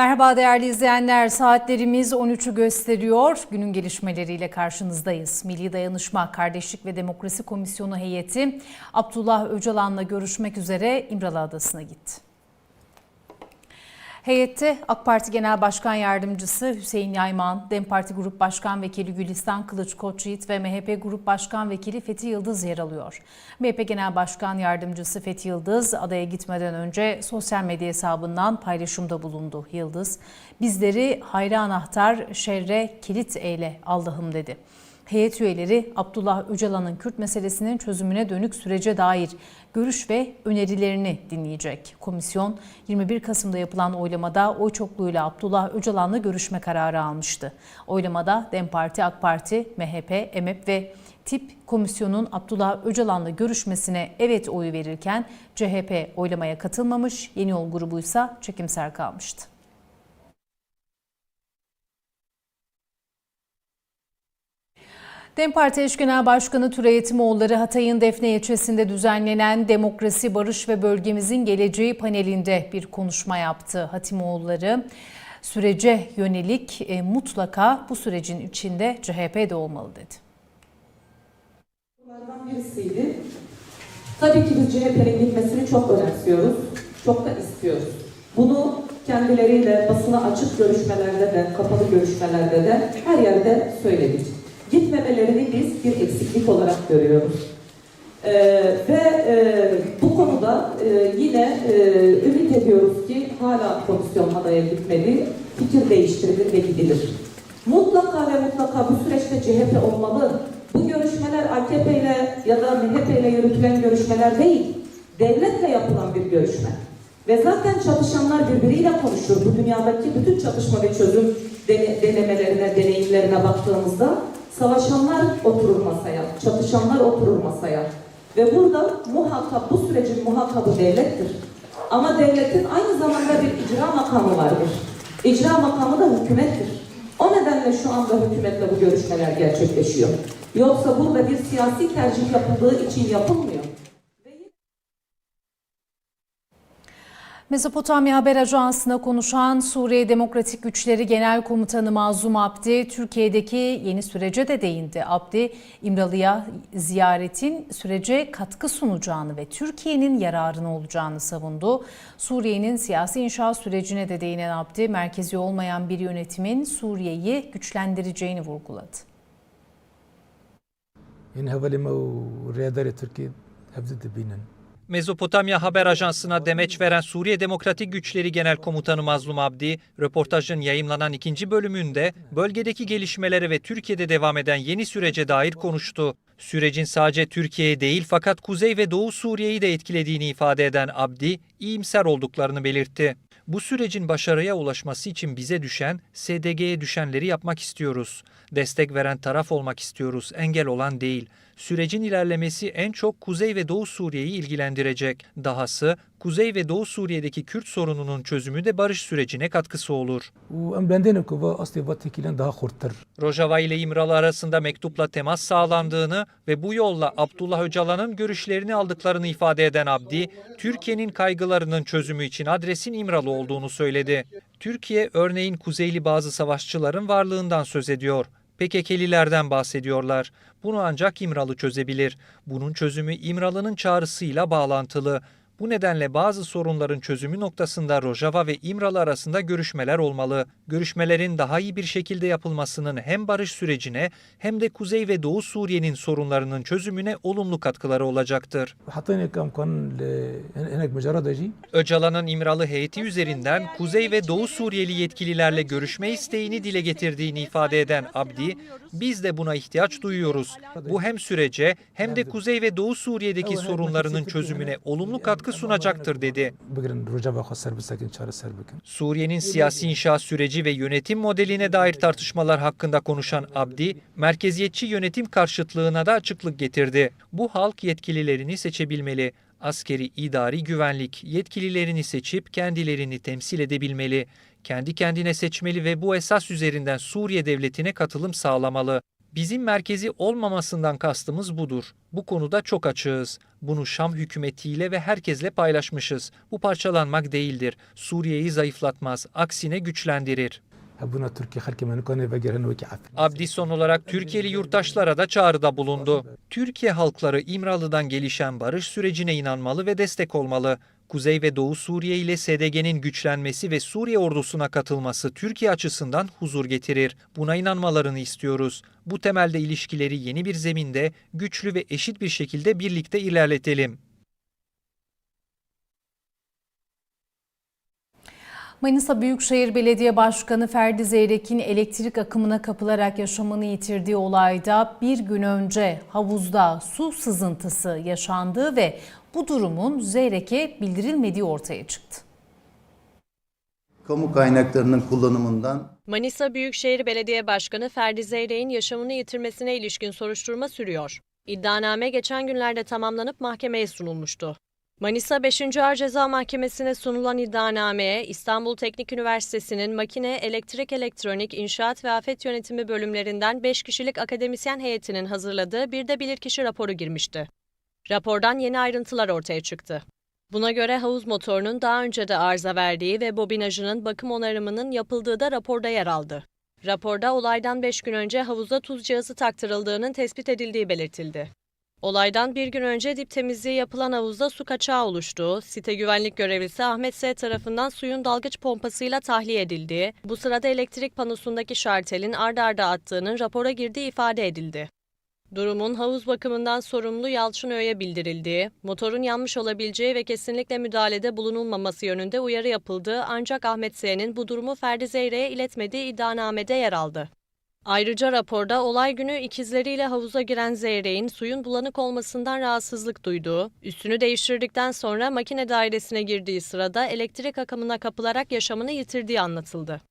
Merhaba değerli izleyenler. Saatlerimiz 13'ü gösteriyor. Günün gelişmeleriyle karşınızdayız. Milli Dayanışma, Kardeşlik ve Demokrasi Komisyonu heyeti Abdullah Öcalan'la görüşmek üzere İmralı Adası'na gitti. Heyette AK Parti Genel Başkan Yardımcısı Hüseyin Yayman, DEM Parti Grup Başkan Vekili Gülistan Kılıç Koçyiğit ve MHP Grup Başkan Vekili Fethi Yıldız yer alıyor. MHP Genel Başkan Yardımcısı Fethi Yıldız adaya gitmeden önce sosyal medya hesabından paylaşımda bulundu. Yıldız, bizleri hayra anahtar, şerre kilit eyle Allah'ım dedi. Heyet üyeleri Abdullah Öcalan'ın Kürt meselesinin çözümüne dönük sürece dair görüş ve önerilerini dinleyecek. Komisyon 21 Kasım'da yapılan oylamada oy çokluğuyla Abdullah Öcalan'la görüşme kararı almıştı. Oylamada DEM Parti, AK Parti, MHP, EMEP ve Tip komisyonun Abdullah Öcalan'la görüşmesine evet oyu verirken CHP oylamaya katılmamış, Yeni Yol grubuysa çekimser kalmıştı. DEM Parti Eş Genel Başkanı Türe Yetimoğulları Hatay'ın Defne ilçesinde düzenlenen Demokrasi, Barış ve Bölgemizin Geleceği panelinde bir konuşma yaptı. Hatimoğulları sürece yönelik e, mutlaka bu sürecin içinde CHP de olmalı dedi. Bunlardan birisiydi. Tabii ki biz CHP'nin gitmesini çok önemsiyoruz, çok da istiyoruz. Bunu kendileriyle basına açık görüşmelerde de, kapalı görüşmelerde de her yerde söyledik. Gitmemelerini biz bir eksiklik olarak görüyoruz. Ee, ve e, bu konuda e, yine e, ümit ediyoruz ki hala komisyon adaya gitmeli, fikir değiştirilir ve gidilir. Mutlaka ve mutlaka bu süreçte CHP olmalı. Bu görüşmeler AKP ile ya da MHP ile yürütülen görüşmeler değil, devletle yapılan bir görüşme. Ve zaten çatışanlar birbiriyle konuşur. Bu dünyadaki bütün çatışma ve çözüm dene- denemelerine, deneyimlerine baktığımızda savaşanlar oturur masaya, çatışanlar oturur masaya. Ve burada muhatap, bu sürecin muhatabı devlettir. Ama devletin aynı zamanda bir icra makamı vardır. İcra makamı da hükümettir. O nedenle şu anda hükümetle bu görüşmeler gerçekleşiyor. Yoksa burada bir siyasi tercih yapıldığı için yapılmıyor. Mezopotamya Haber Ajansı'na konuşan Suriye Demokratik Güçleri Genel Komutanı Mazlum Abdi, Türkiye'deki yeni sürece de değindi. Abdi, İmralı'ya ziyaretin sürece katkı sunacağını ve Türkiye'nin yararına olacağını savundu. Suriye'nin siyasi inşa sürecine de değinen Abdi, merkezi olmayan bir yönetimin Suriye'yi güçlendireceğini vurguladı. İnha velime u riyadari Türkiye hafzı binen. Mezopotamya Haber Ajansı'na demeç veren Suriye Demokratik Güçleri Genel Komutanı Mazlum Abdi, röportajın yayımlanan ikinci bölümünde bölgedeki gelişmelere ve Türkiye'de devam eden yeni sürece dair konuştu. Sürecin sadece Türkiye'ye değil fakat Kuzey ve Doğu Suriye'yi de etkilediğini ifade eden Abdi, iyimser olduklarını belirtti. Bu sürecin başarıya ulaşması için bize düşen, SDG'ye düşenleri yapmak istiyoruz. Destek veren taraf olmak istiyoruz, engel olan değil. Sürecin ilerlemesi en çok Kuzey ve Doğu Suriye'yi ilgilendirecek. Dahası Kuzey ve Doğu Suriye'deki Kürt sorununun çözümü de barış sürecine katkısı olur. Rojava ile İmralı arasında mektupla temas sağlandığını ve bu yolla Abdullah Öcalan'ın görüşlerini aldıklarını ifade eden Abdi, Türkiye'nin kaygılarının çözümü için adresin İmralı olduğunu söyledi. Türkiye örneğin kuzeyli bazı savaşçıların varlığından söz ediyor. PKK'lilerden bahsediyorlar. Bunu ancak İmralı çözebilir. Bunun çözümü İmralı'nın çağrısıyla bağlantılı. Bu nedenle bazı sorunların çözümü noktasında Rojava ve İmralı arasında görüşmeler olmalı. Görüşmelerin daha iyi bir şekilde yapılmasının hem barış sürecine hem de Kuzey ve Doğu Suriye'nin sorunlarının çözümüne olumlu katkıları olacaktır. Öcalan'ın İmralı heyeti üzerinden Kuzey ve Doğu Suriyeli yetkililerle görüşme isteğini dile getirdiğini ifade eden Abdi, biz de buna ihtiyaç duyuyoruz. Bu hem sürece hem de Kuzey ve Doğu Suriye'deki sorunlarının çözümüne olumlu katkı katkı sunacaktır dedi. Suriye'nin siyasi inşaat süreci ve yönetim modeline dair tartışmalar hakkında konuşan Abdi, merkeziyetçi yönetim karşıtlığına da açıklık getirdi. Bu halk yetkililerini seçebilmeli askeri idari güvenlik yetkililerini seçip kendilerini temsil edebilmeli, kendi kendine seçmeli ve bu esas üzerinden Suriye devletine katılım sağlamalı. Bizim merkezi olmamasından kastımız budur. Bu konuda çok açığız. Bunu Şam hükümetiyle ve herkesle paylaşmışız. Bu parçalanmak değildir. Suriye'yi zayıflatmaz, aksine güçlendirir. Abdi son olarak Türkiye'li yurttaşlara da çağrıda bulundu. Türkiye halkları İmralı'dan gelişen barış sürecine inanmalı ve destek olmalı. Kuzey ve Doğu Suriye ile SDG'nin güçlenmesi ve Suriye ordusuna katılması Türkiye açısından huzur getirir. Buna inanmalarını istiyoruz. Bu temelde ilişkileri yeni bir zeminde güçlü ve eşit bir şekilde birlikte ilerletelim. Manisa Büyükşehir Belediye Başkanı Ferdi Zeyrek'in elektrik akımına kapılarak yaşamını yitirdiği olayda bir gün önce havuzda su sızıntısı yaşandığı ve bu durumun Zeyrek'e bildirilmediği ortaya çıktı. Kamu kaynaklarının kullanımından Manisa Büyükşehir Belediye Başkanı Ferdi Zeyrek'in yaşamını yitirmesine ilişkin soruşturma sürüyor. İddianame geçen günlerde tamamlanıp mahkemeye sunulmuştu. Manisa 5. Ağır Ceza Mahkemesi'ne sunulan iddianameye İstanbul Teknik Üniversitesi'nin Makine, Elektrik, Elektronik, İnşaat ve Afet Yönetimi bölümlerinden 5 kişilik akademisyen heyetinin hazırladığı bir de bilirkişi raporu girmişti. Rapordan yeni ayrıntılar ortaya çıktı. Buna göre havuz motorunun daha önce de arıza verdiği ve bobinajının bakım onarımının yapıldığı da raporda yer aldı. Raporda olaydan 5 gün önce havuza tuz cihazı taktırıldığının tespit edildiği belirtildi. Olaydan bir gün önce dip temizliği yapılan havuzda su kaçağı oluştuğu, site güvenlik görevlisi Ahmet S. tarafından suyun dalgıç pompasıyla tahliye edildiği, bu sırada elektrik panosundaki şartelin ard arda attığının rapora girdiği ifade edildi. Durumun havuz bakımından sorumlu Yalçın Öğe'ye bildirildiği, motorun yanmış olabileceği ve kesinlikle müdahalede bulunulmaması yönünde uyarı yapıldığı ancak Ahmet S.'nin bu durumu Ferdi Zeyrek'e iletmediği iddianamede yer aldı. Ayrıca raporda olay günü ikizleriyle havuza giren Zeyrek'in suyun bulanık olmasından rahatsızlık duyduğu, üstünü değiştirdikten sonra makine dairesine girdiği sırada elektrik akımına kapılarak yaşamını yitirdiği anlatıldı.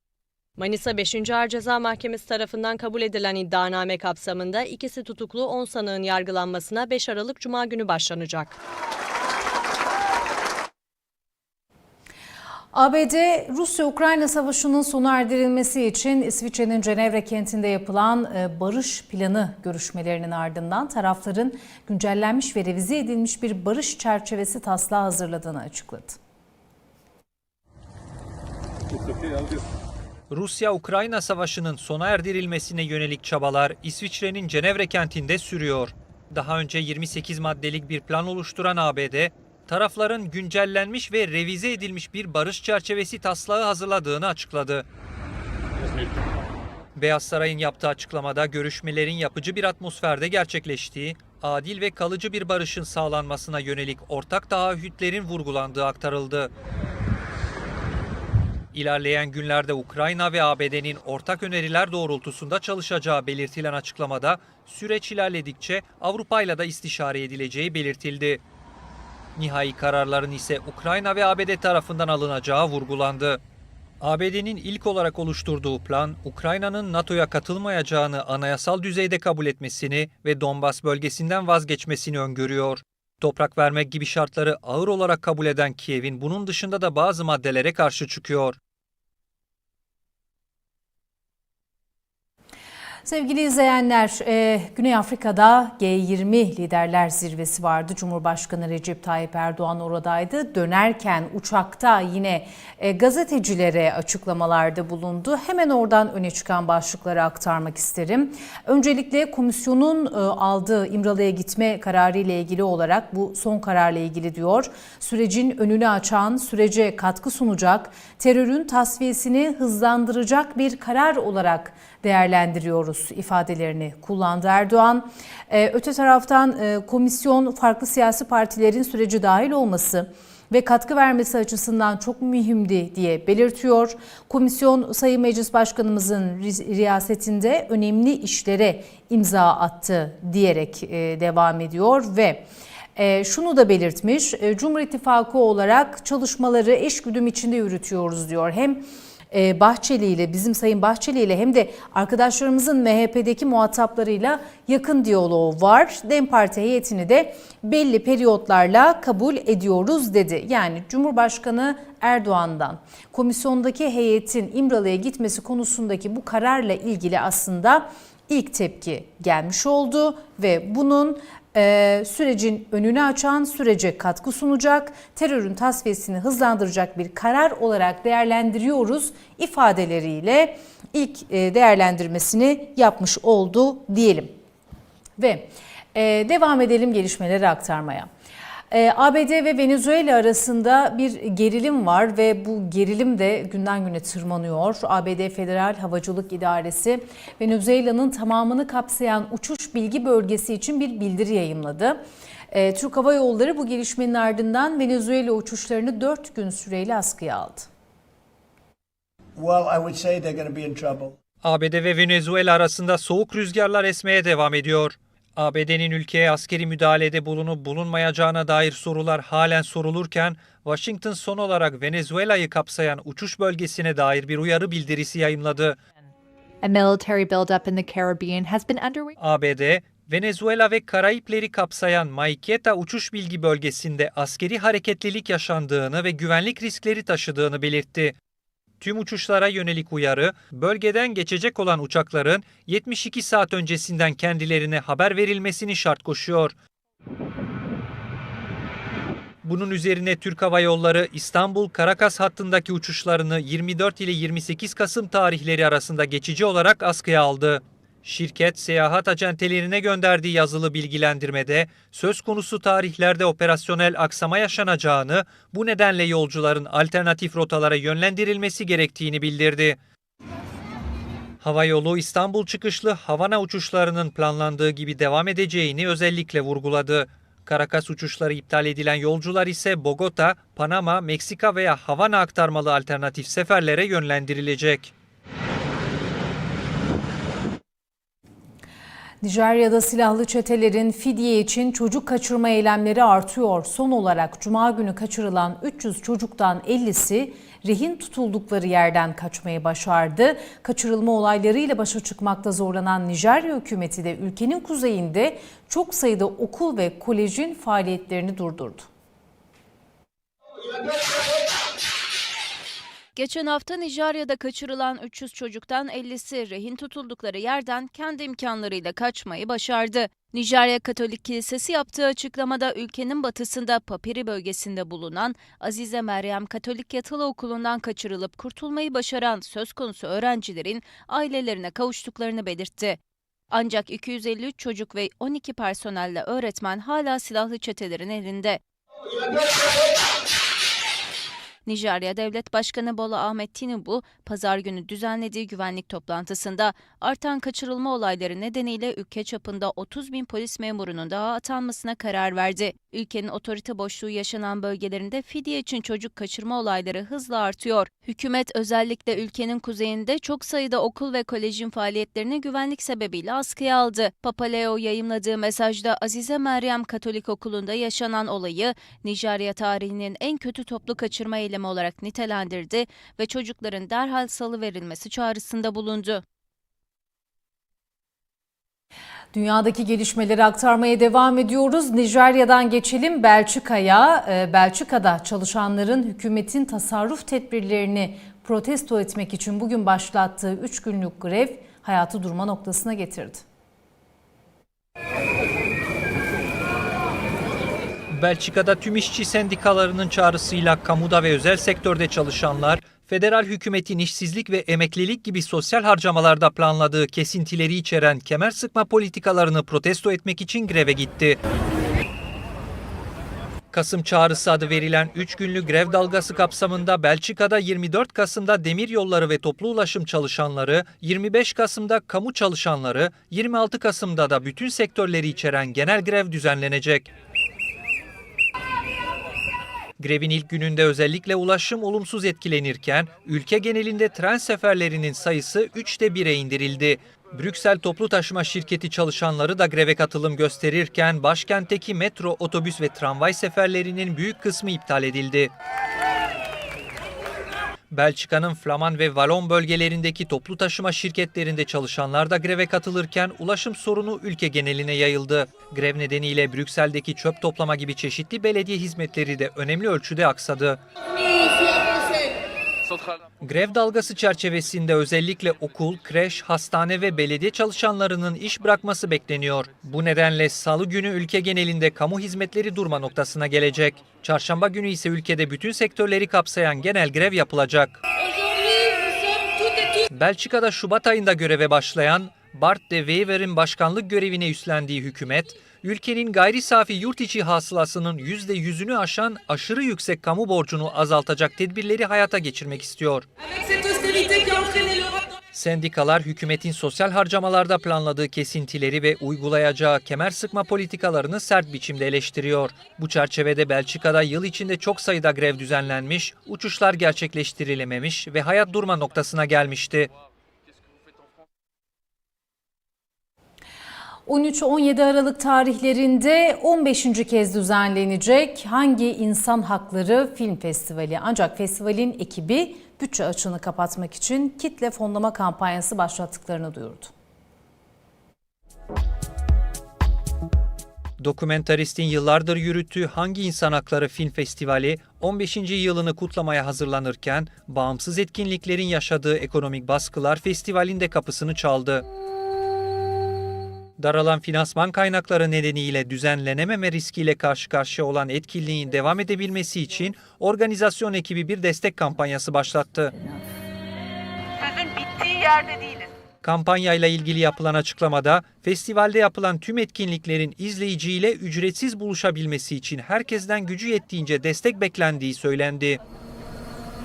Manisa 5. Ağır Ceza Mahkemesi tarafından kabul edilen iddianame kapsamında ikisi tutuklu 10 sanığın yargılanmasına 5 Aralık Cuma günü başlanacak. ABD, Rusya-Ukrayna savaşının sona erdirilmesi için İsviçre'nin Cenevre kentinde yapılan e, barış planı görüşmelerinin ardından tarafların güncellenmiş ve revize edilmiş bir barış çerçevesi taslağı hazırladığını açıkladı. Rusya-Ukrayna savaşının sona erdirilmesine yönelik çabalar İsviçre'nin Cenevre kentinde sürüyor. Daha önce 28 maddelik bir plan oluşturan ABD, tarafların güncellenmiş ve revize edilmiş bir barış çerçevesi taslağı hazırladığını açıkladı. Beyaz Saray'ın yaptığı açıklamada görüşmelerin yapıcı bir atmosferde gerçekleştiği, adil ve kalıcı bir barışın sağlanmasına yönelik ortak taahhütlerin vurgulandığı aktarıldı. İlerleyen günlerde Ukrayna ve ABD'nin ortak öneriler doğrultusunda çalışacağı belirtilen açıklamada süreç ilerledikçe Avrupa ile de istişare edileceği belirtildi. Nihai kararların ise Ukrayna ve ABD tarafından alınacağı vurgulandı. ABD'nin ilk olarak oluşturduğu plan, Ukrayna'nın NATO'ya katılmayacağını anayasal düzeyde kabul etmesini ve Donbas bölgesinden vazgeçmesini öngörüyor. Toprak vermek gibi şartları ağır olarak kabul eden Kiev'in bunun dışında da bazı maddelere karşı çıkıyor. Sevgili izleyenler, e, Güney Afrika'da G20 liderler zirvesi vardı. Cumhurbaşkanı Recep Tayyip Erdoğan oradaydı. Dönerken uçakta yine e, gazetecilere açıklamalarda bulundu. Hemen oradan öne çıkan başlıkları aktarmak isterim. Öncelikle komisyonun e, aldığı İmralı'ya gitme kararı ile ilgili olarak bu son kararla ilgili diyor. Sürecin önünü açan, sürece katkı sunacak, terörün tasfiyesini hızlandıracak bir karar olarak değerlendiriyoruz ifadelerini kullandı Erdoğan. Ee, öte taraftan e, komisyon farklı siyasi partilerin süreci dahil olması ve katkı vermesi açısından çok mühimdi diye belirtiyor. Komisyon Sayın Meclis Başkanımızın ri- riyasetinde önemli işlere imza attı diyerek e, devam ediyor ve e, şunu da belirtmiş, e, Cumhur İttifakı olarak çalışmaları eşgüdüm içinde yürütüyoruz diyor. Hem e, Bahçeli ile bizim Sayın Bahçeli ile hem de arkadaşlarımızın MHP'deki muhataplarıyla yakın diyaloğu var. Dem Parti heyetini de belli periyotlarla kabul ediyoruz dedi. Yani Cumhurbaşkanı Erdoğan'dan komisyondaki heyetin İmralı'ya gitmesi konusundaki bu kararla ilgili aslında ilk tepki gelmiş oldu ve bunun e, sürecin önünü açan, sürece katkı sunacak, terörün tasfiyesini hızlandıracak bir karar olarak değerlendiriyoruz ifadeleriyle ilk e, değerlendirmesini yapmış oldu diyelim. Ve e, devam edelim gelişmeleri aktarmaya. E, ABD ve Venezuela arasında bir gerilim var ve bu gerilim de günden güne tırmanıyor. ABD Federal Havacılık İdaresi Venezuela'nın tamamını kapsayan uçuş bilgi bölgesi için bir bildiri yayımladı. E, Türk Hava Yolları bu gelişmenin ardından Venezuela uçuşlarını 4 gün süreyle askıya aldı. Well, I would say they're going to be in trouble. ABD ve Venezuela arasında soğuk rüzgarlar esmeye devam ediyor. ABD'nin ülkeye askeri müdahalede bulunup bulunmayacağına dair sorular halen sorulurken, Washington son olarak Venezuela'yı kapsayan uçuş bölgesine dair bir uyarı bildirisi yayımladı. ABD, Venezuela ve Karayipleri kapsayan Maiqueta uçuş bilgi bölgesinde askeri hareketlilik yaşandığını ve güvenlik riskleri taşıdığını belirtti. Tüm uçuşlara yönelik uyarı, bölgeden geçecek olan uçakların 72 saat öncesinden kendilerine haber verilmesini şart koşuyor. Bunun üzerine Türk Hava Yolları İstanbul-Karakas hattındaki uçuşlarını 24 ile 28 Kasım tarihleri arasında geçici olarak askıya aldı. Şirket seyahat acentelerine gönderdiği yazılı bilgilendirmede söz konusu tarihlerde operasyonel aksama yaşanacağını, bu nedenle yolcuların alternatif rotalara yönlendirilmesi gerektiğini bildirdi. Havayolu İstanbul çıkışlı Havana uçuşlarının planlandığı gibi devam edeceğini özellikle vurguladı. Karakas uçuşları iptal edilen yolcular ise Bogota, Panama, Meksika veya Havana aktarmalı alternatif seferlere yönlendirilecek. Nijerya'da silahlı çetelerin fidye için çocuk kaçırma eylemleri artıyor. Son olarak cuma günü kaçırılan 300 çocuktan 50'si rehin tutuldukları yerden kaçmayı başardı. Kaçırılma olaylarıyla başa çıkmakta zorlanan Nijerya hükümeti de ülkenin kuzeyinde çok sayıda okul ve kolejin faaliyetlerini durdurdu. Geçen hafta Nijerya'da kaçırılan 300 çocuktan 50'si rehin tutuldukları yerden kendi imkanlarıyla kaçmayı başardı. Nijerya Katolik Kilisesi yaptığı açıklamada ülkenin batısında Papiri bölgesinde bulunan Azize Meryem Katolik Yatılı Okulu'ndan kaçırılıp kurtulmayı başaran söz konusu öğrencilerin ailelerine kavuştuklarını belirtti. Ancak 253 çocuk ve 12 personelle öğretmen hala silahlı çetelerin elinde. Nijerya Devlet Başkanı Bola Ahmet Tinubu, pazar günü düzenlediği güvenlik toplantısında artan kaçırılma olayları nedeniyle ülke çapında 30 bin polis memurunun daha atanmasına karar verdi. Ülkenin otorite boşluğu yaşanan bölgelerinde fidye için çocuk kaçırma olayları hızla artıyor. Hükümet özellikle ülkenin kuzeyinde çok sayıda okul ve kolejin faaliyetlerini güvenlik sebebiyle askıya aldı. Papa Leo yayımladığı mesajda Azize Meryem Katolik Okulu'nda yaşanan olayı Nijerya tarihinin en kötü toplu kaçırma eylemi olarak nitelendirdi ve çocukların derhal salı verilmesi çağrısında bulundu. Dünyadaki gelişmeleri aktarmaya devam ediyoruz. Nijerya'dan geçelim Belçika'ya. Ee, Belçika'da çalışanların hükümetin tasarruf tedbirlerini protesto etmek için bugün başlattığı 3 günlük grev hayatı durma noktasına getirdi. Belçika'da tüm işçi sendikalarının çağrısıyla kamuda ve özel sektörde çalışanlar, federal hükümetin işsizlik ve emeklilik gibi sosyal harcamalarda planladığı kesintileri içeren kemer sıkma politikalarını protesto etmek için greve gitti. Kasım çağrısı adı verilen 3 günlük grev dalgası kapsamında Belçika'da 24 Kasım'da demir yolları ve toplu ulaşım çalışanları, 25 Kasım'da kamu çalışanları, 26 Kasım'da da bütün sektörleri içeren genel grev düzenlenecek. Grevin ilk gününde özellikle ulaşım olumsuz etkilenirken ülke genelinde tren seferlerinin sayısı 3'te 1'e indirildi. Brüksel toplu taşıma şirketi çalışanları da greve katılım gösterirken başkentteki metro, otobüs ve tramvay seferlerinin büyük kısmı iptal edildi. Belçika'nın Flaman ve Valon bölgelerindeki toplu taşıma şirketlerinde çalışanlar da greve katılırken ulaşım sorunu ülke geneline yayıldı. Grev nedeniyle Brüksel'deki çöp toplama gibi çeşitli belediye hizmetleri de önemli ölçüde aksadı. Grev dalgası çerçevesinde özellikle okul, kreş, hastane ve belediye çalışanlarının iş bırakması bekleniyor. Bu nedenle salı günü ülke genelinde kamu hizmetleri durma noktasına gelecek. Çarşamba günü ise ülkede bütün sektörleri kapsayan genel grev yapılacak. Belçika'da Şubat ayında göreve başlayan Bart de Wever'in başkanlık görevine üstlendiği hükümet, ülkenin gayri safi yurt içi hasılasının %100'ünü aşan aşırı yüksek kamu borcunu azaltacak tedbirleri hayata geçirmek istiyor. Sendikalar hükümetin sosyal harcamalarda planladığı kesintileri ve uygulayacağı kemer sıkma politikalarını sert biçimde eleştiriyor. Bu çerçevede Belçika'da yıl içinde çok sayıda grev düzenlenmiş, uçuşlar gerçekleştirilememiş ve hayat durma noktasına gelmişti. 13-17 Aralık tarihlerinde 15. kez düzenlenecek Hangi İnsan Hakları Film Festivali. Ancak festivalin ekibi bütçe açığını kapatmak için kitle fonlama kampanyası başlattıklarını duyurdu. Dokumentaristin yıllardır yürüttüğü Hangi İnsan Hakları Film Festivali 15. yılını kutlamaya hazırlanırken bağımsız etkinliklerin yaşadığı ekonomik baskılar festivalin de kapısını çaldı. Daralan finansman kaynakları nedeniyle düzenlenememe riskiyle karşı karşıya olan etkinliğin devam edebilmesi için organizasyon ekibi bir destek kampanyası başlattı. Sözün bittiği yerde değiliz. Kampanyayla ilgili yapılan açıklamada festivalde yapılan tüm etkinliklerin izleyiciyle ücretsiz buluşabilmesi için herkesten gücü yettiğince destek beklendiği söylendi.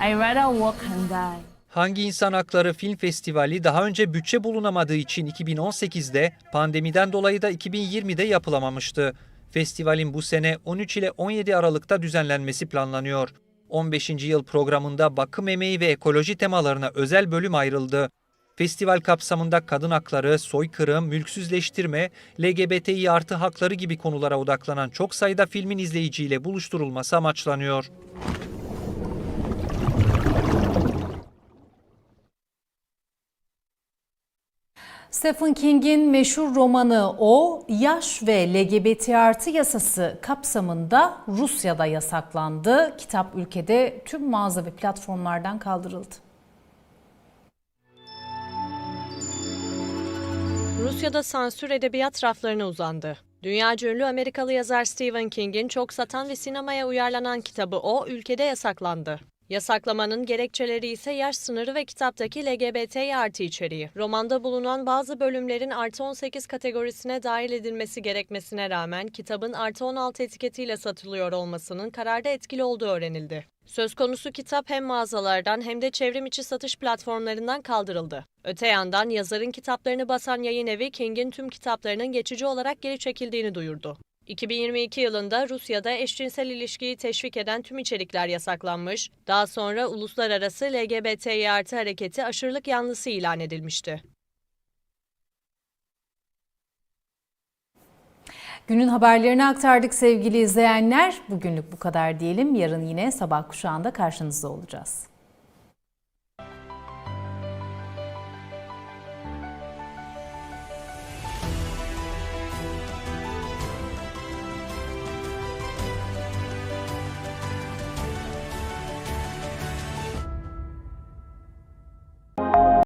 I rather walk and die. Hangi İnsan Hakları Film Festivali daha önce bütçe bulunamadığı için 2018'de, pandemiden dolayı da 2020'de yapılamamıştı. Festivalin bu sene 13 ile 17 Aralık'ta düzenlenmesi planlanıyor. 15. yıl programında bakım emeği ve ekoloji temalarına özel bölüm ayrıldı. Festival kapsamında kadın hakları, soykırım, mülksüzleştirme, LGBTİ artı hakları gibi konulara odaklanan çok sayıda filmin izleyiciyle buluşturulması amaçlanıyor. Stephen King'in meşhur romanı O, yaş ve LGBT artı yasası kapsamında Rusya'da yasaklandı. Kitap ülkede tüm mağaza ve platformlardan kaldırıldı. Rusya'da sansür edebiyat raflarına uzandı. Dünyaca ünlü Amerikalı yazar Stephen King'in çok satan ve sinemaya uyarlanan kitabı O ülkede yasaklandı. Yasaklamanın gerekçeleri ise yaş sınırı ve kitaptaki LGBT artı içeriği. Romanda bulunan bazı bölümlerin artı 18 kategorisine dahil edilmesi gerekmesine rağmen kitabın artı 16 etiketiyle satılıyor olmasının kararda etkili olduğu öğrenildi. Söz konusu kitap hem mağazalardan hem de çevrim içi satış platformlarından kaldırıldı. Öte yandan yazarın kitaplarını basan yayın evi King'in tüm kitaplarının geçici olarak geri çekildiğini duyurdu. 2022 yılında Rusya'da eşcinsel ilişkiyi teşvik eden tüm içerikler yasaklanmış, daha sonra uluslararası LGBTİ artı hareketi aşırılık yanlısı ilan edilmişti. Günün haberlerini aktardık sevgili izleyenler. Bugünlük bu kadar diyelim. Yarın yine sabah kuşağında karşınızda olacağız.